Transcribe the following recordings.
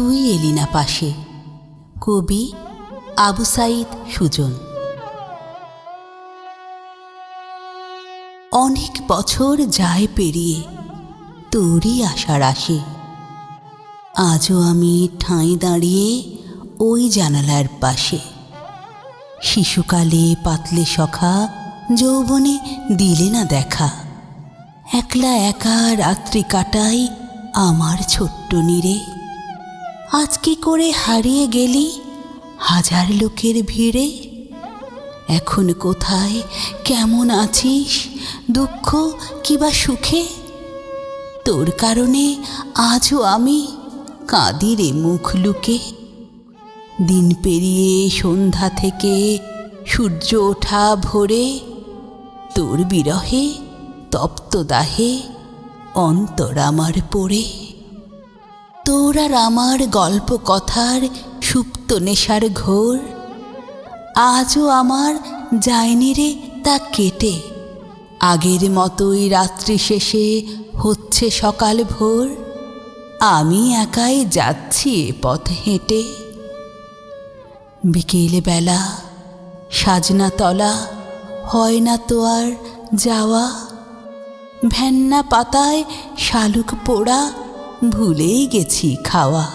তুই এলি না পাশে। কবি আবু সাইদ সুজন। অনেক বছর যায় পেরিয়ে, তোরই আশার আসে। আজও আমি ঠাঁই দাঁড়িয়ে ওই জানালার পাশে। শিশুকালে পাতলে সখা, যৌবনে দিলে না দেখা। একলা একা রাত্রি কাটাই আমার ছোট্ট নীরে। আজ কি করে হারিয়ে গেলি? হাজার লোকের ভিড়ে। এখন কোথায়? কেমন আছিস? দুঃখ কিবা সুখে? তোর কারণে আজও আমি কাঁদি রে মুখ লুকে। দিন পেরিয়ে সন্ধ্যা থেকে সূর্য ওঠা ভোরে। তোর বিরহে তপ্ত দাহে অন্তর আমার পড়ে। তোর আর আমার গল্প কথার সুপ্ত নেশার ঘোর। আজও আমার যায়নি রে তা কেটে। আগের মতোই রাত্রি শেষে হচ্ছে সকাল ভোর। আমি একাই যাচ্ছি এ পথ হেঁটে। বিকেল বেলা সাজনা তলা হয় না তো আর যাওয়া। ভ্যান্না পাতায় শালুক পোড়া ভুলেই গেছি খাওয়া।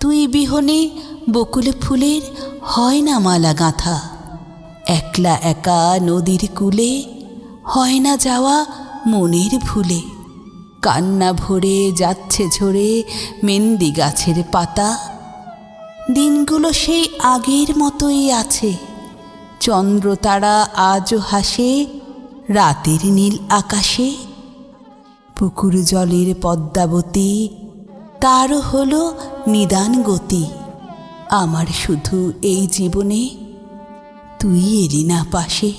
তুই বিহনে বকুল ফুলের হয় না মালা গাঁথা। একলা একা নদীর কূলে হয় না যাওয়া মনের ভুলে। কান্না ভরে যাচ্ছে ঝরে মেন্দি গাছের পাতা। দিনগুলো সেই আগের মতোই আছে। চন্দ্র তারা আজও হাসে রাতের নীল আকাশে। পুকুর জলের পদ্মাবতী, তারও হল নিদান গতি। আমার শুধু এই জীবনে তুই এলি না পাশে।